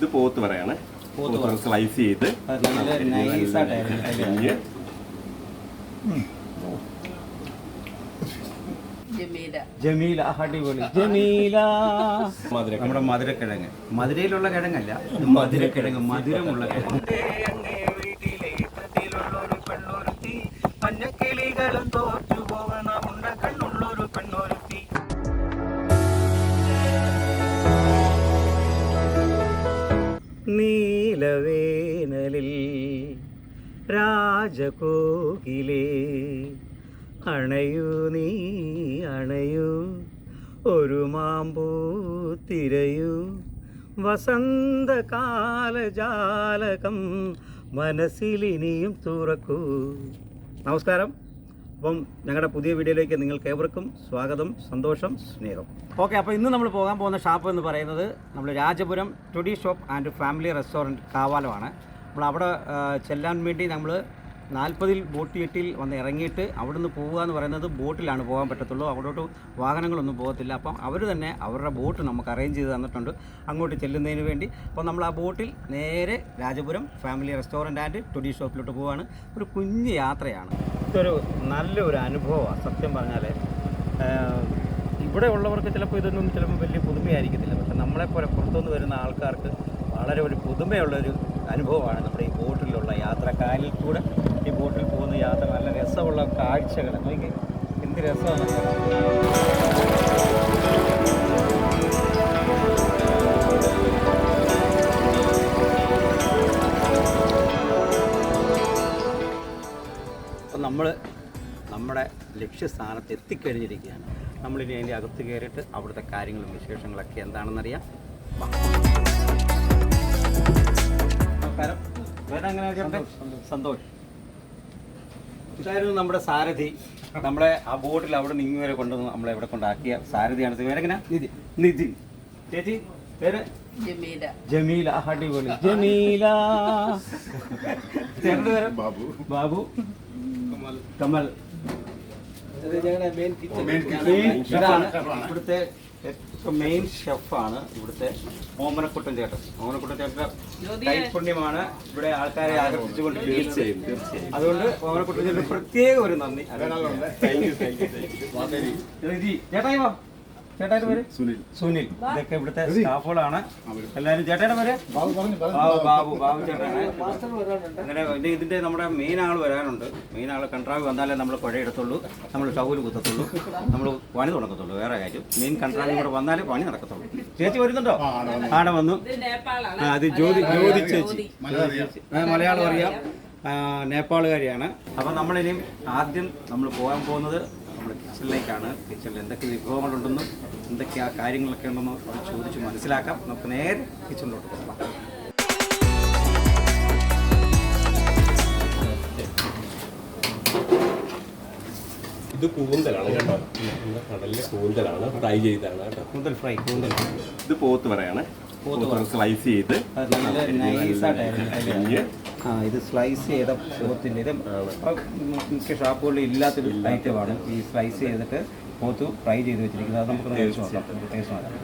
ഇത് പോത്ത് പറയാണ്. പോത്ത് സ്ലൈസ് ചെയ്ത്? ജമീല. ജമീല അടിപൊളി. നമ്മുടെ മധുരക്കിഴങ്ങ്. മധുരയിലുള്ള കിഴങ്ങല്ല മധുരക്കിഴങ്ങ്. മധുരമുള്ള കിഴങ്ങ്. മഞ്ഞക്കിളികളും തോറ്റു. നീലവേനലിൽ രാജകോകിലേ. അണയൂ നീ അണയൂ ഒരു മാമ്പൂ തിരയൂ. വസന്തകാലജാലകം മനസ്സിലിനിയും തുറക്കൂ. നമസ്കാരം. അപ്പം ഞങ്ങളുടെ പുതിയ വീഡിയോയിലേക്ക് നിങ്ങൾക്ക് ഏവർക്കും സ്വാഗതം സന്തോഷം സ്നേഹം. ഓക്കെ അപ്പോൾ ഇന്ന് നമ്മൾ പോകാൻ പോകുന്ന ഷാപ്പ് എന്ന് പറയുന്നത് നമ്മൾ Rajapuram toddy shop and family restaurant കാവാലമാണ്. നമ്മൾ അവിടെ ചെല്ലാൻ വേണ്ടി നമ്മൾ നാൽപ്പതിൽ ബോട്ട് ജെട്ടിൽ വന്ന് ഇറങ്ങിയിട്ട് അവിടുന്ന് പോവുക എന്ന് പറയുന്നത് ബോട്ടിലാണ് പോകാൻ പറ്റത്തുള്ളൂ. അവിടോട്ട് വാഹനങ്ങളൊന്നും പോകത്തില്ല. അപ്പം അവർ തന്നെ അവരുടെ ബോട്ട് നമുക്ക് അറേഞ്ച് ചെയ്ത് തന്നിട്ടുണ്ട്. അങ്ങോട്ട് ചെല്ലുന്നതിന് വേണ്ടി. അപ്പോൾ നമ്മൾ ആ ബോട്ടിൽ നേരെ Rajapuram family restaurant and toddy ഷോപ്പിലോട്ട് പോവുകയാണ്. ഒരു കുഞ്ഞ് യാത്രയാണ്. ഇതൊരു നല്ലൊരു അനുഭവമാണ്. സത്യം പറഞ്ഞാൽ ഇവിടെ ഉള്ളവർക്ക് ചിലപ്പോൾ ഇതൊന്നും ചിലപ്പോൾ വലിയ പുതുമയായിരിക്കത്തില്ല. പക്ഷെ നമ്മളെപ്പോലെ പുറത്തുനിന്ന് വരുന്ന ആൾക്കാർക്ക് വളരെ ഒരു പുതുമയുള്ളൊരു അനുഭവമാണ് നമ്മുടെ ഈ ബോട്ടിലുള്ള യാത്ര കാലിൽ കൂടെ. ഈ ബോട്ടിൽ പോകുന്ന യാത്ര നല്ല രസമുള്ള കാഴ്ചകൾ നോക്കി എന്ത് രസമാണ് അപ്പം നമ്മൾ നമ്മുടെ ലക്ഷ്യസ്ഥാനത്ത് എത്തിക്കഴിഞ്ഞിരിക്കുകയാണ്. നമ്മളിനി അതിന്റെ അകത്ത് കയറിയിട്ട് അവിടുത്തെ കാര്യങ്ങളും വിശേഷങ്ങളൊക്കെ എന്താണെന്നറിയാം. സന്തോഷം. ഇതായിരുന്നു നമ്മുടെ സാരഥി. നമ്മളെ ആ ബോട്ടിൽ അവിടെ നിന്ന് ഇങ്ങനെ വരെ കൊണ്ടുവന്ന് നമ്മളെ ഇവിടെ കൊണ്ടാക്കിയ സാരഥിയാണ്. പേരെങ്ങനെ? നിതിൻ നിതിൻ ചേച്ചി പേര്? ജമീല. ജമീല. അടിപൊളി. ജമീല. ചേട്ടന്റെ പേര്? ബാബു. ബാബു. കമൽ. കമൽ. ഇതാണ് ഇവിടുത്തെ ഏറ്റവും മെയിൻ ഷെഫാണ് ഇവിടുത്തെ ഓമനക്കുട്ടൻ ചേട്ടൻ. ഓമനക്കുട്ടൻ ചേട്ടന്റെ കൈപുണ്യമാണ് ഇവിടെ ആൾക്കാരെ ആകർഷിച്ചുകൊണ്ട് തീർച്ചയായും അതുകൊണ്ട് ഓമനക്കുട്ടൻ ചേട്ടന് പ്രത്യേക ഒരു നന്ദി. ചേട്ടായി വാ. ചേട്ടായുടെ പേര്? സുനിൽ. സുനിൽ. ഇതൊക്കെ ഇവിടുത്തെ സ്റ്റാഫുകളാണ്. എല്ലാവരും ചേട്ടായിട്ട് പേര്? ബാബു ബാബു. ബാബു ചേട്ടനാണ് അങ്ങനെ ഇത് ഇതിന്റെ നമ്മുടെ മെയിൻ ആൾ വരാനുണ്ട്. മെയിൻ ആൾ കൺട്രാവ് വന്നാലേ നമ്മൾ കുഴയെടുത്തുള്ളൂ നമ്മൾ ടൗൽ കുത്തത്തുള്ളൂ. നമ്മൾ പണി തുടങ്ങത്തുള്ളൂ വേറെ കാര്യം. മെയിൻ കൺട്രാവ് കൂടെ വന്നാലേ പണി നടക്കത്തുള്ളൂ. ചേച്ചി വരുന്നുണ്ടോ? ആടെ വന്നു. ആ അത് ജ്യോതി ജ്യോതി ചേച്ചി. മലയാളം അറിയാം. നേപ്പാളുകാരിയാണ്. അപ്പം നമ്മളിനിയും ആദ്യം നമ്മൾ പോകാൻ പോകുന്നത് കിച്ചണിലേക്കാണ് കിച്ചണിൽ എന്തൊക്കെ വിഭവങ്ങളുണ്ടെന്നും എന്തൊക്കെയാ കാര്യങ്ങളൊക്കെ ഉണ്ടെന്നും അത് ചോദിച്ച് മനസ്സിലാക്കാം. നമുക്ക് നേരെ കിച്ചണിലോട്ട് പോകാം. ഇത് കൂന്തലാണ് കേട്ടോ. കടലിലെ കൂന്തലാണ്. ഫ്രൈ ചെയ്താണ് കേട്ടോ. കൂന്തൽ ഫ്രൈ കൂന്തൽ ഇത് പോത്ത് പറയാണ്. സ്ലൈസ് ചെയ്ത് ആ ഇത് സ്ലൈസ് ചെയ്ത പോത്തിന്റെ ഇത് മിക്ക ഷാപ്പുകളിൽ ഇല്ലാത്തൊരു ഐറ്റമാണ് ഈ സ്ലൈസ് ചെയ്തിട്ട് പോത്ത് ഫ്രൈ ചെയ്ത് വെച്ചിരിക്കുന്നത്. അത് നമുക്ക് ടേസ്റ്റ് നോക്കാം. ടേസ്റ്റ് നോക്കാം.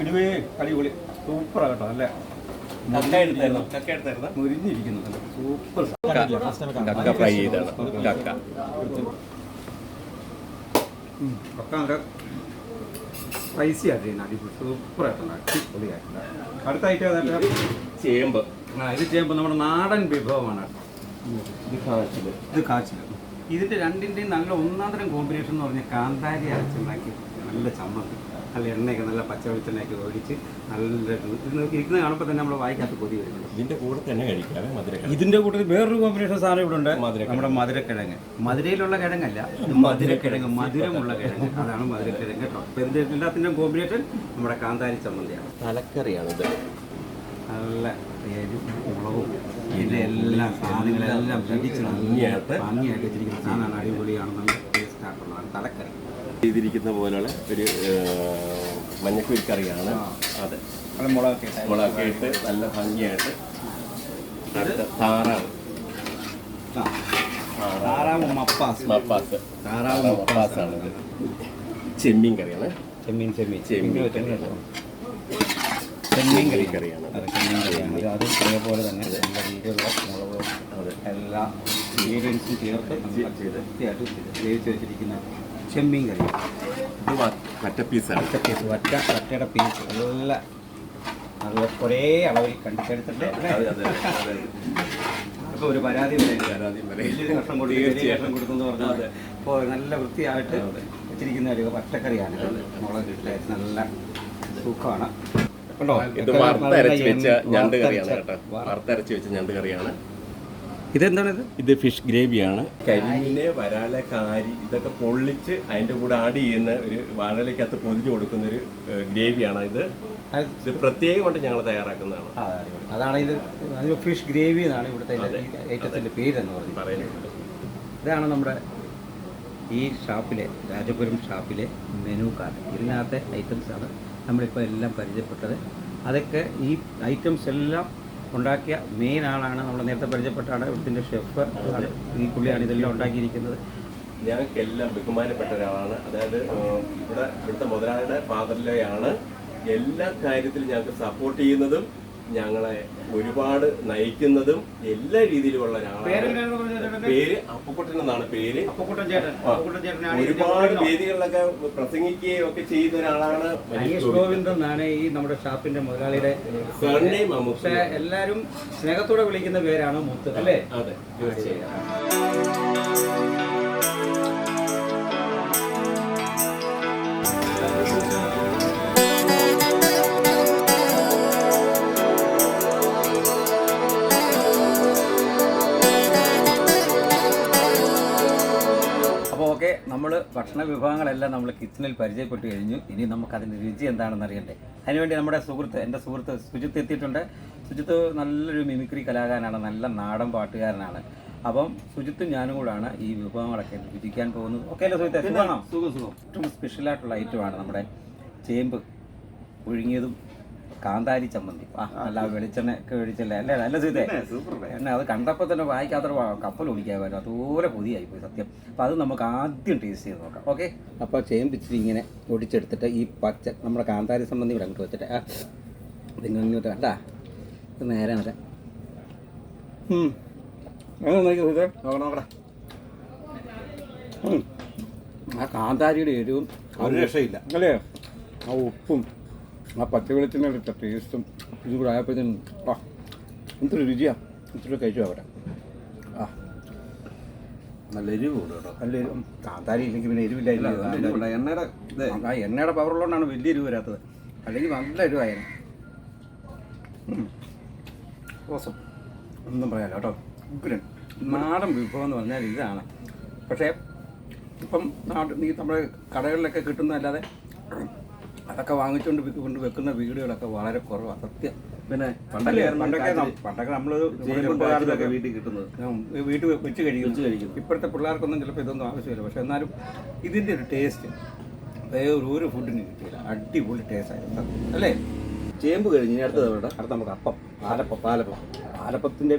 ഇടിവേ അടിപൊളി. സൂപ്പറാണ് കേട്ടോ നല്ല കക്ക എടുത്തായിരുന്നു? കക്ക എടുത്തായിരുന്നു? മുരിഞ്ഞിരിക്കുന്നു. സൂപ്പർ ഫ്രൈ ചെയ്താണ് കക്ക സ്പൈസി ആയിട്ട് അടിപൊളി. സൂപ്പറായിട്ടുണ്ട് അടിപൊളിയായിട്ടുണ്ട്. അടുത്ത ഐറ്റം ഏതാണ്ട് ചേമ്പ്. ആ ഇത് ചേമ്പ് നമ്മുടെ നാടൻ വിഭവമാണ്. ഇത് കാച്ചിൽ ഇത് കാച്ചിൽ ഇതിന്റെ രണ്ടിന്റെയും നല്ല ഒന്നാന്തരം കോമ്പിനേഷൻ എന്ന് പറഞ്ഞാൽ കാന്താരി അരച്ചുണ്ടാക്കി നല്ല ചമ്മന്തി. നല്ല എണ്ണയൊക്കെ നല്ല പച്ച വെളിച്ചെണ്ണയൊക്കെ ഒഴിച്ച് നല്ല ഇരിക്കുന്ന കാണുമ്പോൾ തന്നെ നമ്മുടെ വായിക്കാത്ത കൊതി വരുന്നുണ്ട്. ഇതിന്റെ കൂടെ തന്നെ കഴിക്കാം മധുര ഇതിന്റെ കൂട്ടത്തിൽ വേറൊരു കോമ്പിനേഷൻ സാധനം ഇവിടെ ഉണ്ട്. നമ്മുടെ മധുരക്കിഴങ്ങ്. മധുരയിലുള്ള കിഴങ്ങല്ല ഇത് മധുരക്കിഴങ്ങ് മധുരമുള്ള കിഴങ്ങ്. അതാണ് മധുരക്കിഴങ്ങ് കേട്ടോ. അപ്പൊ ഇതിന്റെ എല്ലാത്തിന്റെയും കോമ്പിനേഷൻ നമ്മുടെ കാന്താരി ചമ്മന്തിയാണ്. തലക്കറിയാണിത്. നല്ല എരിവും മുളകും ഇതിന്റെ എല്ലാ സാധനങ്ങളെല്ലാം ഭംഗിയായിട്ട്. ഭംഗിയായിട്ട് വെച്ചിരിക്കുന്ന സാധനമാണ്. അടിപൊളിയാണ് നല്ല ടേസ്റ്റ് ആയിട്ടുള്ളതാണ് തലക്കറി. ചെയ്തിരിക്കുന്ന പോലെയുള്ള ഒരു മഞ്ഞക്കുരി കറിയാണ് അതെ. മുളകൊക്കെ ഇട്ട്. നല്ല ഭംഗിയായിട്ട് താറാവ്. താറാവ് മപ്പാസ്. മപ്പാസ്. താറാവ് മപ്പാസാണ് ഇത് ചെമ്മീൻ കറിയാണ്. ചെമ്മീൻ ചെമ്മീൻ. ചെമ്മീൻ ചെമ്മീൻ കറി. കറിയാണ് ചെമ്മീൻ കറിയാണ് അത് അതേപോലെ തന്നെ. നല്ല രീതിയിലുള്ള മുളക് അതെ. എല്ലാ ഇൻഗ്രീഡിയൻസും ചേർത്ത് ചെയ്ത്. വേവിച്ച് വെച്ചിരിക്കുന്ന ചെമ്മീൻ കറി ഇത് വ- വറ്റ പീസാണ് ഒറ്റ പീസ് പീസ്. നല്ല നല്ല കുറേ അളവിൽ അതെ അപ്പോൾ ഒരു പരാതി വലിയൊരു കഷ്ണം കൊടുത്തു ചെറിയ കഷ്ണം കൊടുത്തെന്ന് പറഞ്ഞാൽ അപ്പോൾ നല്ല വൃത്തിയായിട്ട് വെച്ചിരിക്കുന്ന ഒരു പച്ചക്കറിയാണ് മുളക് ഇട്ട് നല്ല കണ്ടോ? ഇത് വറുത്തരച്ച് വെച്ച ഞണ്ട് കറിയാണ് കേട്ടോ. വറുത്തരച്ച് വെച്ച ഞണ്ട് കറിയാണ്. ഇതെന്താണിത്? ഇത് ഫിഷ് ഗ്രേവിയാണ്. കരിമീനെ വരാല കാരി ഇതൊക്കെ പൊള്ളിച്ച് അതിന്റെ കൂടെ ആഡ് ചെയ്യുന്ന ഒരു വാഴലക്കകത്ത് പൊതിഞ്ഞു കൊടുക്കുന്ന ഒരു ഗ്രേവിയാണ് ഇത്. ഇത് പ്രത്യേകമായിട്ട് ഞങ്ങൾ തയ്യാറാക്കുന്നതാണ്. അതാണ് ഇത് ഫിഷ് ഗ്രേവി എന്നാണ് ഇവിടുത്തെ ഏറ്റത്തിന്റെ പേര് എന്ന് പറയുന്നത് പറയുന്നത്. ഇതാണ് നമ്മുടെ ഈ ഷാപ്പിലെ രാജപുരം ഷാപ്പിലെ മെനു കാർഡ്. ഇതിനകത്തെ ഐറ്റംസ് ആണ് നമ്മളിപ്പോൾ എല്ലാം പരിചയപ്പെട്ടത്. അതൊക്കെ ഈ ഐറ്റംസ് എല്ലാം ഉണ്ടാക്കിയ മെയിൻ ആളാണ് നമ്മൾ നേരത്തെ പരിചയപ്പെട്ടാണ് ഇവിടുത്തെ ഷെഫ് ഈ പുള്ളിയാണ് ഇതെല്ലാം ഉണ്ടാക്കിയിരിക്കുന്നത്. ഞങ്ങൾക്കെല്ലാം ബഹുമാനപ്പെട്ട ഒരാളാണ്. അതായത് ഇവിടെ ഇവിടുത്തെ മുതലാളിയുടെ ഫാദറിലെയാണ് എല്ലാ കാര്യത്തിലും ഞങ്ങൾക്ക് സപ്പോർട്ട് ചെയ്യുന്നതും ഞങ്ങളെ ഒരുപാട് നയിക്കുന്നതും എല്ലാ രീതിയിലുമുള്ള ഒരാളാണ്. പേര് അപ്പക്കുട്ടൻ എന്നാണ് പേര്. അപ്പക്കുട്ടൻ ചേട്ടൻ. അപ്പക്കുട്ടൻ ചേട്ടനാണ് ഇതിന്റെ ഒരുപാട്. വേദികളിലൊക്കെ പ്രസംഗിക്കുകയും ഒക്കെ ചെയ്യുന്ന ഒരാളാണ് ഗോവിന്ദൻ. ഗോവിന്ദ് എന്നാണ് ഈ നമ്മുടെ ഷാപ്പിന്റെ മുതലാളിയുടെ പക്ഷെ എല്ലാരും സ്നേഹത്തോടെ വിളിക്കുന്ന പേരാണ് മുത്ത് അല്ലേ? അതെ തീർച്ചയായും. ഓക്കെ നമ്മൾ ഭക്ഷണ വിഭവങ്ങളെല്ലാം നമ്മൾ കിച്ചണിൽ പരിചയപ്പെട്ട് കഴിഞ്ഞു. ഇനി നമുക്ക് അതിന്റെ രുചി എന്താണെന്ന് അറിയണ്ടേ. അതിനുവേണ്ടി നമ്മുടെ സുഹൃത്ത് എന്റെ സുഹൃത്ത് സുജിത്ത് എത്തിയിട്ടുണ്ട്. സുജിത്ത് നല്ലൊരു മിമിക്രി കലാകാരനാണ് നല്ല നാടൻ പാട്ടുകാരനാണ്. അപ്പം സുജിത്തും ഞാനും കൂടാണ് ഈ വിഭവങ്ങളൊക്കെ രുചിക്കാൻ പോകുന്നത്. ഓക്കെ അല്ലേ സുഹൃത്തെ സുഖമാണോ? സുഖം സുഖം. ഏറ്റവും സ്പെഷ്യലായിട്ടുള്ള ഐറ്റമാണ് നമ്മുടെ ചേമ്പ്. പുഴുങ്ങിയതും കാന്താരി ചമ്മന്തി. ആ നല്ല വെളിച്ചെണ്ണ ഒക്കെ ഒഴിച്ചല്ലേ അല്ലേ? നല്ല സുഹൃത്തെ എന്നെ അത് കണ്ടപ്പോൾ തന്നെ വായിക്കാത്തൊരു കപ്പൽ ഒടിക്കാമല്ലോ അതുപോലെ പുതിയായി പോയി സത്യം. അപ്പോൾ അത് നമുക്ക് ആദ്യം ടേസ്റ്റ് ചെയ്ത് നോക്കാം. ഓക്കെ അപ്പോൾ ചേമ്പ് ഇച്ചിരി ഇങ്ങനെ ഒടിച്ചെടുത്തിട്ട് ഈ പച്ച നമ്മുടെ കാന്താരി ചമ്മന്തി ഇവിടെ അങ്ങോട്ട് വെച്ചിട്ട് ആ ഇതിങ്ങനെ ഇങ്ങോട്ട് കണ്ടാ? ഇത് നേരെ നേരെ നോക്കണം നോക്കടാ. ആ കാന്താരിയുടെ എരിവും ഒരു രക്ഷയില്ല. അല്ലേ? ആ ഉപ്പും ആ പച്ചവെളിച്ചെണ്ണ ഇട്ട ടേസ്റ്റും ഇതും കൂടെ ആയപ്പോഴത്തേനും ആ എന്തൊരു രുചിയാ. ഇത്തിരി കഴിച്ചു അവിടെ. ആ. നല്ല എരിവ് കൂടും കേട്ടോ നല്ല എരിവ്. കാന്താരി ഇല്ലെങ്കിൽ പിന്നെ എരിവില്ല. എണ്ണയുടെ ആ എണ്ണയുടെ പവറുള്ളതുകൊണ്ടാണ് വലിയ എരിവ് വരാത്തത്. അല്ലെങ്കിൽ നല്ല എരിവായിരുന്നു. റോസം ഒന്നും പറയാലോ കേട്ടോ. ഉഗ്രൻ. നാടൻ വിഭവം എന്ന് പറഞ്ഞാൽ ഇതാണ്. പക്ഷേ ഇപ്പം നാട് ഈ നമ്മുടെ കടകളിലൊക്കെ കിട്ടുന്നതല്ലാതെ അതൊക്കെ വാങ്ങിച്ചുകൊണ്ട് കൊണ്ട് വെക്കുന്ന വീടുകളൊക്കെ വളരെ കുറവാണ് സത്യം. പിന്നെ പണ്ടൊക്കെ പണ്ടൊക്കെ പണ്ടൊക്കെ നമ്മൾ വീട്ടിൽ കിട്ടുന്നത്. വീട്ടിൽ വെച്ച് കഴിക്കും. ഇപ്പോഴത്തെ പിള്ളേർക്കൊന്നും ചിലപ്പോൾ ഇതൊന്നും ആവശ്യമില്ല. പക്ഷെ എന്നാലും ഇതിന്റെ ഒരു ടേസ്റ്റ് വേറെ ഒരു ഫുഡിന് കിട്ടിയില്ല. അടിപൊളി ടേസ്റ്റ് ആയിരുന്നു അല്ലേ? ചേമ്പ് കഴിഞ്ഞ് ഇനി അടുത്തത് ഇവിടെ അടുത്ത നമുക്ക് അപ്പം. പാലപ്പം പാലപ്പം. പാലപ്പത്തിന്റെ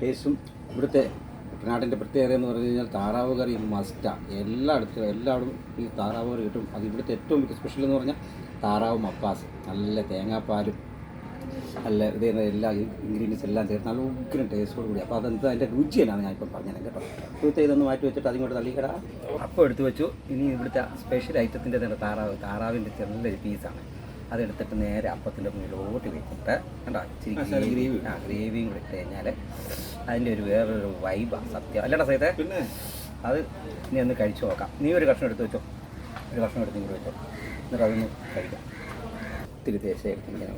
ടേസ്റ്റും ഇവിടുത്തെ കുട്ടനാട്ടിന്റെ പ്രത്യേകത എന്ന് പറഞ്ഞു കഴിഞ്ഞാൽ താറാവ് കറി മസ്റ്റാണ് എല്ലായിടത്തും എല്ലായിടും ഈ താറാവ് കറി കിട്ടും. അത് ഇവിടുത്തെ ഏറ്റവും സ്പെഷ്യൽ എന്ന് പറഞ്ഞാൽ താറാവ് മപ്പാസ് നല്ല തേങ്ങാപ്പാലും നല്ല ഇത് എല്ലാ ഇൻഗ്രീഡിയൻസ് എല്ലാം ചേർത്ത് നല്ല ഉഗ്രം ടേസ്റ്റോട് കൂടി അപ്പോൾ അതെന്ത് അതിന്റെ രുചി എന്നാണ് ഞാൻ ഇപ്പം പറഞ്ഞത് കേട്ടോ. ഇപ്പോഴത്തെ ഇതൊന്ന് മാറ്റി വെച്ചിട്ട് അതിങ്ങോട്ട് തള്ളിക്കട അപ്പം എടുത്തു വെച്ചു. ഇനി ഇവിടുത്തെ സ്പെഷ്യൽ ഐറ്റത്തിന്റെ തന്നെ താറാവ്. താറാവിന്റെ ചെറിയൊരു പീസാണ് അതെടുത്തിട്ട് നേരെ അപ്പത്തിന്റെ മുന്നിലോട്ട് വെച്ചിട്ട് കണ്ടോ? ഇച്ചിരി ഗ്രേവി. ആ ഗ്രേവിയും കൂടി ഇട്ട് കഴിഞ്ഞാൽ അതിന്റെ ഒരു വേറൊരു വൈബാണ് സത്യം. അല്ലടാ സൈത്തെ പിന്നെ? അത് നീ ഒന്ന് കഴിച്ചു നോക്കാം. നീ ഒരു കഷ്ണം എടുത്ത് വെച്ചോ. ഒരു കഷ്ണം എടുത്ത് ഇങ്ങോട്ട് വെച്ചോ. എന്നിട്ട് അതൊന്ന് കഴിക്കാം. ഒത്തിരി ദേശമായിരിക്കും ഇങ്ങനെ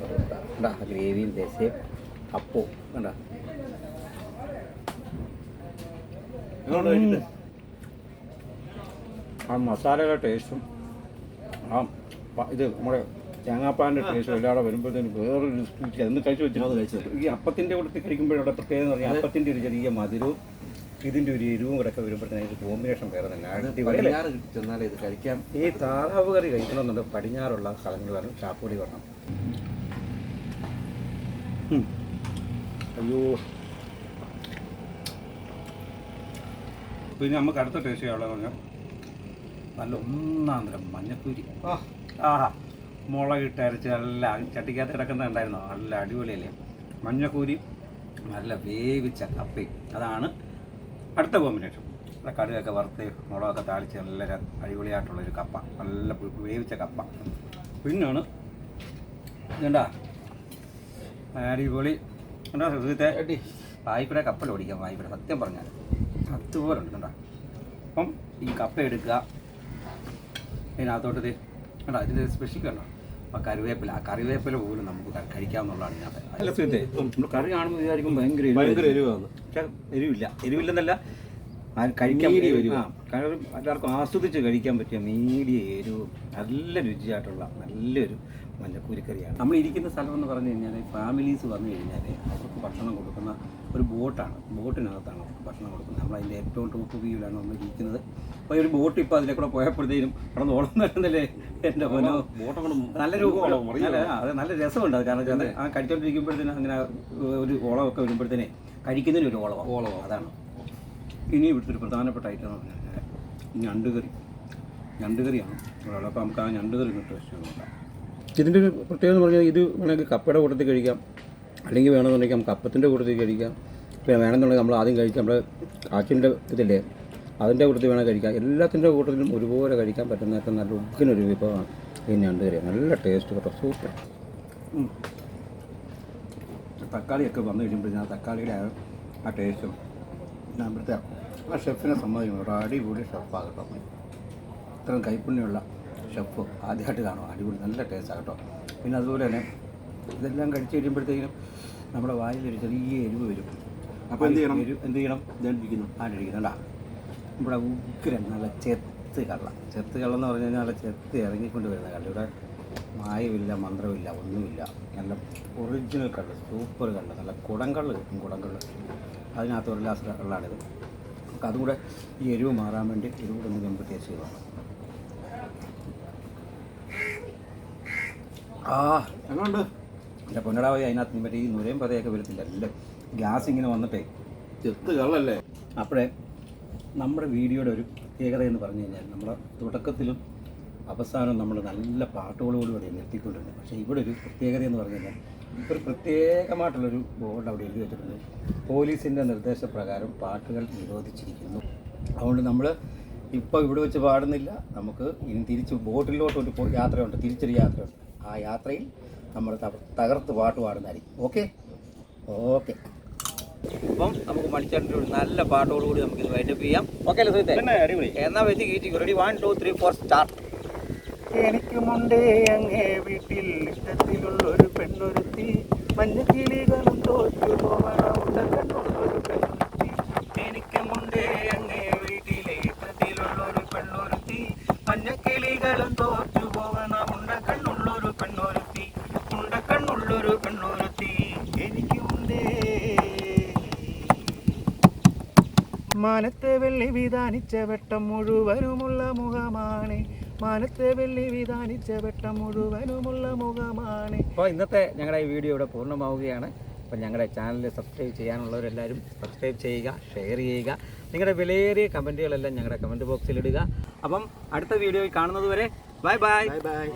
കണ്ടാ? ഗ്രേവിയും ദേശയും അപ്പവും കണ്ടാ? ആ മസാലയുടെ ടേസ്റ്റും ആ ഇത് നമ്മുടെ തേങ്ങാപ്പാലിന്റെ ടേസ്റ്റും എല്ലാവിടെ വരുമ്പോഴത്തേനും വേറൊരു രുചി അതൊന്ന് കഴിച്ചു വെച്ചിട്ട് ഈ അപ്പത്തിന്റെ കൂട്ടത്തിൽ കഴിക്കുമ്പോഴവിടെ പ്രത്യേകത എന്ന് പറഞ്ഞാൽ അപ്പത്തിന്റെ ഒരു ചെറിയ മധുരവും ഇതിന്റെ ഒരു എരിവും കൂടെ ഒക്കെ വരുമ്പോഴത്തേന് ഇത് കോമ്പിനേഷൻ വേറെ തന്നെ. അടിപൊളി? പടിഞ്ഞാറ് ചെന്നാലേ ഇത് കഴിക്കാം. ഈ താറാവ് കറി കഴിക്കണമെന്നുണ്ട്. പടിഞ്ഞാറുള്ള സ്ഥലങ്ങൾ വേണം ചാപ്പുടി വരണം. ഉം. അയ്യോ. പിന്നെ നമുക്ക് അടുത്ത ടേസ്റ്റ് ചെയ്യാനുള്ളത് പറഞ്ഞാൽ നല്ല ഒന്നാം തരം മഞ്ഞക്കൂരി ആഹാ. മുളകിട്ട് അരച്ച് നല്ല ചട്ടിക്കകത്ത് കിടക്കുന്ന ഉണ്ടായിരുന്നു നല്ല അടിപൊളിയല്ലേ? മഞ്ഞക്കൂരി നല്ല വേവിച്ച കപ്പയും. അതാണ് അടുത്ത കോമ്പിനേഷൻ നല്ല കടുകൊക്കെ വറുത്ത് മുളകൊക്കെ താളിച്ച് നല്ല അടിപൊളിയായിട്ടുള്ളൊരു കപ്പ. നല്ല വേവിച്ച കപ്പ. പിന്നാണ് ഇതുണ്ടാ അടിപൊളി. എന്താ ഹൃദയത്തെ വായ്പയുടെ കപ്പൽ ഓടിക്കാം വായ്പയുടെ. സത്യം പറഞ്ഞാൽ. അതുപോലെ ഉണ്ട് കണ്ടാ? അപ്പം ഈ കപ്പ എടുക്കുക. അതിനകത്തോട്ട് കണ്ടോ? ഇതിന്റെ സ്പെഷ്യൽ കണ്ടോ? ആ കറിവേപ്പില. കറിവേപ്പില പോലും നമുക്ക് കഴിക്കാമെന്നുള്ളതാണ് ഇതിനകത്ത്. കറി കാണുമ്പോൾ വിചാരിക്കും ഭയങ്കര ഭയങ്കര എരിവാണ്. പക്ഷെ എരിവില്ല. എരിവില്ലെന്നല്ല കഴിക്കാൻ കാരണം എല്ലാവർക്കും ആസ്വദിച്ച് കഴിക്കാൻ പറ്റിയ മീഡിയ എരിവ് നല്ല രുചിയായിട്ടുള്ള നല്ലൊരു മഞ്ഞക്കൂരിക്കറിയാണ് നമ്മൾ ഇരിക്കുന്ന സ്ഥലം എന്ന് പറഞ്ഞു കഴിഞ്ഞാൽ ഫാമിലീസ് വന്നു കഴിഞ്ഞാൽ അവർക്ക് ഭക്ഷണം കൊടുക്കുന്ന ബോട്ടാണ്. ബോട്ടിനകത്താണ് അവർക്ക് ഭക്ഷണം കൊടുക്കുന്നത്. നമ്മൾ അതിന്റെ ഏറ്റവും ടോപ്പ് വ്യൂവിലാണ് നമ്മൾ ഇരിക്കുന്നത്. അപ്പോൾ ഈ ഒരു ബോട്ട് ഇപ്പോൾ അതിലെ കൂടെ പോയപ്പോഴത്തേനും അവിടെ ഓളം തരുന്നില്ലേ എന്റെ മോനോ? നല്ലൊരു നല്ല രൂപമാണ് അത് നല്ല രസമുണ്ട് അത്. കാരണം വെച്ചാൽ ആ കഴിച്ചോണ്ടിരിക്കുമ്പോഴത്തേനും അങ്ങനെ ഒരു ഓളമൊക്കെ വരുമ്പോഴത്തേനെ കഴിക്കുന്നതിന് ഒരു ഓളമാണ്. ഓളമാണ്. അതാണ്. ഇനി ഇവിടുത്തെ ഒരു പ്രധാനപ്പെട്ട ഐറ്റം എന്ന് പറഞ്ഞാൽ ഞണ്ടുകറി. ഞണ്ടുകറിയാണ്. ഇവിടെ അപ്പോൾ നമുക്ക് ആ ഞണ്ടുകറി നോക്കാം. ഇതിന്റെ ഒരു പ്രത്യേകത എന്ന് പറഞ്ഞാൽ ഇത് വേണമെങ്കിൽ കപ്പയുടെ കൂട്ടത്തിൽ കഴിക്കാം. അല്ലെങ്കിൽ വേണമെന്നുണ്ടെങ്കിൽ നമുക്ക് അപ്പത്തിന്റെ കൂട്ടത്തിൽ കഴിക്കാം. പിന്നെ വേണമെന്നുണ്ടെങ്കിൽ നമ്മൾ ആദ്യം കഴിക്കാം നമ്മൾ കാച്ചിന്റെ ഇതില്ലേ അതിന്റെ കൂട്ടത്തിൽ വേണം കഴിക്കാം. എല്ലാത്തിന്റെ കൂട്ടത്തിലും ഒരുപോലെ കഴിക്കാൻ പറ്റുന്ന ഏറ്റവും നല്ല ഉഗ്ഗനൊരു വിഭവമാണ് ഈ ഞണ്ട് കറി. നല്ല ടേസ്റ്റ് കേട്ടോ. സൂപ്പർ തക്കാളിയൊക്കെ വന്നു കഴിയുമ്പോൾ ആ തക്കാളിയുടെ ആ ടേസ്റ്റും പിന്നെ അവിടുത്തെ ആ ഷെഫിനെ സമ്മതിക്കണം ഒരു അടിപൊളി ഷെഫാകട്ടോ ഇത്രയും കൈപ്പുണ്യമുള്ള ഷെഫ് ആദ്യമായിട്ട് കാണും. അടിപൊളി നല്ല ടേസ്റ്റാണ് കേട്ടോ. പിന്നെ അതുപോലെ തന്നെ ഇതെല്ലാം കഴിച്ച് കഴിയുമ്പോഴത്തേക്കും നമ്മുടെ വായിലൊരു ചെറിയ എരിവ് വരും. അപ്പോൾ എന്ത് ചെയ്യണം? എന്ത് ചെയ്യണം? ഇരിക്കുന്നു ആണ്ടിരിക്കുന്നുണ്ടാ നമ്മുടെ ഉഗ്രൻ നല്ല ചെത്ത് കള്ള. ചെത്ത് കള്ള എന്ന് പറഞ്ഞു കഴിഞ്ഞാൽ നല്ല ചെത്ത് ഇറങ്ങിക്കൊണ്ട് വരുന്ന കള്ള. ഇവിടെ മായമില്ല മന്ത്രമില്ല ഒന്നുമില്ല. നല്ല ഒറിജിനൽ കള്ള് സൂപ്പർ കള്ള്. നല്ല കുടങ്കള്ള് കിട്ടും കുടങ്കള്ള് അതിനകത്ത് ഒരു ലാസ് കള്ളാണിത് നമുക്ക് അതും കൂടെ ഈ എരിവ് മാറാൻ വേണ്ടി എരിവ് കൂടെ ഒന്ന് നമുക്ക് ടേസ്റ്റ് ചെയ്ത് ആ. എങ്ങനെയുണ്ട് എന്റെ പൊന്നടാവി അതിനകത്ത് മറ്റേ ഈ നുരയും പതയൊക്കെ വരത്തില്ല എല്ലാം ഗ്യാസ് ഇങ്ങനെ വന്നിട്ടേ ചെത്ത് കള്ളല്ലേ? അപ്പോഴേ നമ്മുടെ വീഡിയോയുടെ ഒരു പ്രത്യേകത എന്ന് പറഞ്ഞു കഴിഞ്ഞാൽ നമ്മുടെ തുടക്കത്തിലും അവസാനം നമ്മൾ നല്ല പാട്ടുകളോടുകൂടി നിർത്തിക്കൊണ്ടിരുന്നു. പക്ഷേ ഇവിടെ ഒരു പ്രത്യേകത എന്ന് പറഞ്ഞു കഴിഞ്ഞാൽ ഒരു പ്രത്യേകമായിട്ടുള്ളൊരു ബോർഡ് അവിടെ എഴുതി വെച്ചിട്ടുണ്ട്. പോലീസിന്റെ നിർദ്ദേശപ്രകാരം പാട്ടുകൾ നിരോധിച്ചിരിക്കുന്നു. അതുകൊണ്ട് നമ്മൾ ഇപ്പോൾ ഇവിടെ വെച്ച് പാടുന്നില്ല. നമുക്ക് ഇനി തിരിച്ച് ബോട്ടിലോട്ട് ഒരു യാത്രയുണ്ട്. തിരിച്ചൊരു യാത്രയുണ്ട്. ആ യാത്രയിൽ നമ്മൾ തക- തകർത്ത് പാട്ട് പാടുന്നതായിരിക്കും. ഓക്കെ? ഓക്കെ. അപ്പം നമുക്ക് മണിച്ചേട്ടന്റെ ഒരു നല്ല പാട്ടോടുകൂടി നമുക്ക് ഇത് വൈൻഡപ്പ് ചെയ്യാം. ഓക്കെ അല്ലേ സുഹൃത്തെ? എന്നാ വെച്ച് കീറ്റി ready one two three four start എനിക്കുമുണ്ടേ അങ്ങേ വീട്ടിൽ ഇഷ്ടത്തിലുള്ളൊരു പെണ്ണൊരുത്തി. മഞ്ഞക്കിളികളും തോറ്റു വെള്ളി വിധാനിച്ച വെട്ടം മുഴുവനുമുള്ള മുഖമാണ്. മാനത്തെ വെള്ളി വിധാനിച്ച വെട്ടം മുഴുവനുമുള്ള മുഖമാണ്. അപ്പോൾ ഇന്നത്തെ ഞങ്ങളുടെ ഈ വീഡിയോ ഇവിടെ പൂർണമാവുകയാണ്. അപ്പോൾ ഞങ്ങളുടെ ചാനൽ സബ്സ്ക്രൈബ് ചെയ്യാനുള്ളവരെല്ലാവരും സബ്സ്ക്രൈബ് ചെയ്യുക ഷെയർ ചെയ്യുക. നിങ്ങളുടെ വിലയേറിയ കമന്റുകളെല്ലാം ഞങ്ങളുടെ കമന്റ് ബോക്സിൽ ഇടുക. അപ്പം അടുത്ത വീഡിയോയിൽ കാണുന്നത് വരെ ബൈ ബൈ. Bye bye.